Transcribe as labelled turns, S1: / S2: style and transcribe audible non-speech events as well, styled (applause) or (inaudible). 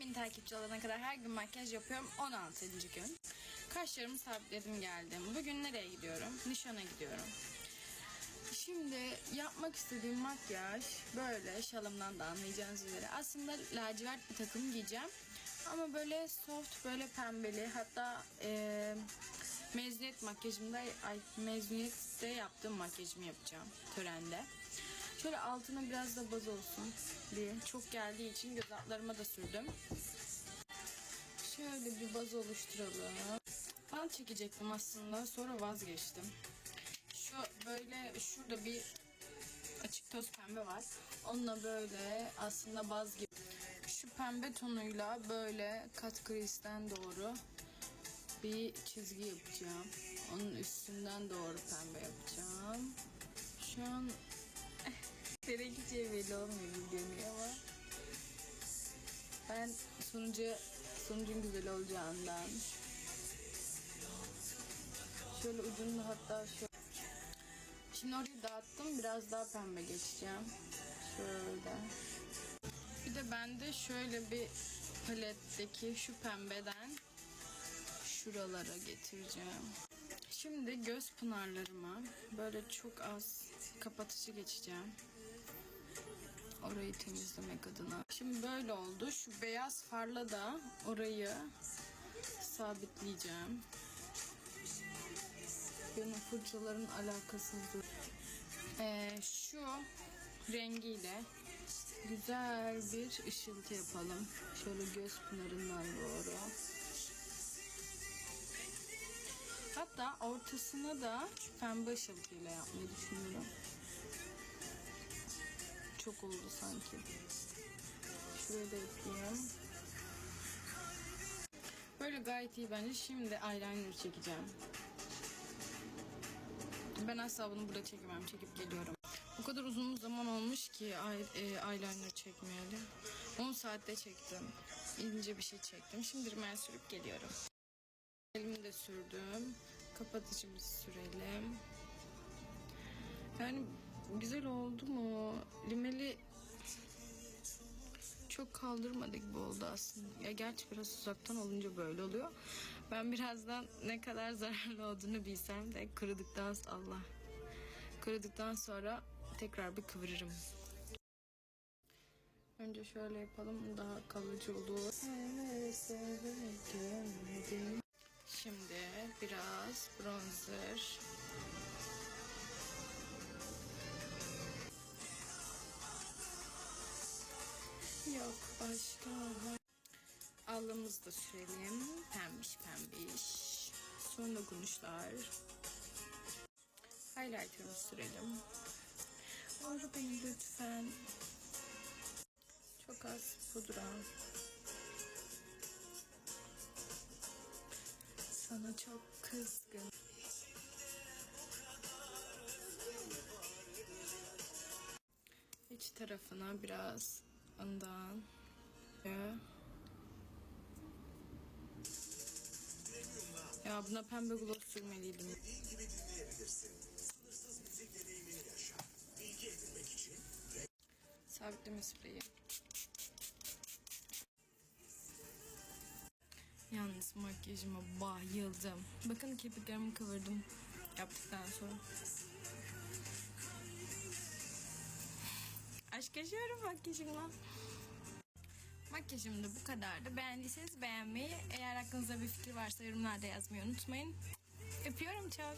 S1: 10.000 takipçi olana kadar her gün makyaj yapıyorum. 16. gün. Kaşlarımı sabitledim geldim. Bugün nereye gidiyorum? Nişana gidiyorum. Şimdi yapmak istediğim makyaj böyle şalımdan da anlayacağınız üzere. Aslında lacivert bir takım giyeceğim. Ama böyle soft böyle pembeli hatta eee mezuniyet makyajımda ay mezuniyette yaptığım makyajımı yapacağım törende. Şöyle altına biraz da baz olsun diye çok geldiği için göz altlarıma da sürdüm. Şöyle bir baz oluşturalım. Ben çekecektim aslında sonra vazgeçtim. Şu böyle şurada bir açık toz pembe var. Onunla böyle aslında baz gibi. Şu pembe tonuyla böyle kat kristen doğru bir çizgi yapacağım. Onun üstünden doğru pembe yapacağım. Şu an gerekeceği belli olmuyor gibi görünüyor ama ben sonucu sonucun güzel olacağından şöyle ucunu hatta şu Şimdi orayı dağıttım. Biraz daha pembe geçeceğim. Şöyle. Bir de bende şöyle bir paletteki şu pembeden şuralara getireceğim. Şimdi göz pınarlarıma böyle çok az kapatıcı geçeceğim. Orayı temizlemek adına. Şimdi böyle oldu. Şu beyaz farla da orayı sabitleyeceğim. Benim fırçaların alakasızdır. Ee, şu rengiyle güzel bir ışıltı yapalım. Şöyle göz pınarından doğru. Ortasına da şu pembe ışıltıyla yapmayı düşünüyorum. Çok oldu sanki. Şuraya da ekleyeyim. Böyle gayet iyi bence. Şimdi eyeliner çekeceğim. Ben asla bunu burada çekemem. Çekip geliyorum. O kadar uzun zaman olmuş ki e, eyeliner çekmeyeli. 10 saatte çektim. İnce bir şey çektim. Şimdi rimel sürüp geliyorum. Elimi de sürdüm. Kapatıcımızı sürelim. Yani güzel oldu mu? Rimeli çok kaldırmadı gibi oldu aslında. Ya gerçi biraz uzaktan olunca böyle oluyor. Ben birazdan ne kadar (laughs) zararlı olduğunu bilsem de kırıldıktan Allah. Kırıldıktan sonra tekrar bir kıvırırım. Önce şöyle yapalım daha kalıcı olur. Şimdi biraz bronzer. Yok başka. Alımızı da sürelim. Pembiş pembiş. Son dokunuşlar. Highlighter'ımızı sürelim. Oru lütfen. Çok az pudra. Sana çok kızgın. İç tarafına biraz ondan. Ya buna pembe gloss sürmeliydim.
S2: İstediğin gibi dinleyebilirsin. Sınırsız müzik deneyimini yaşa. Bilgi edinmek için
S1: Sabitleme spreyi. Yalnız makyajıma bayıldım. Bakın kirpiklerimi kıvırdım yaptıktan sonra. Aşk yaşıyorum makyajımla. Makyajım da bu kadardı. Beğendiyseniz beğenmeyi, eğer aklınızda bir fikir varsa yorumlarda yazmayı unutmayın. Öpüyorum çok.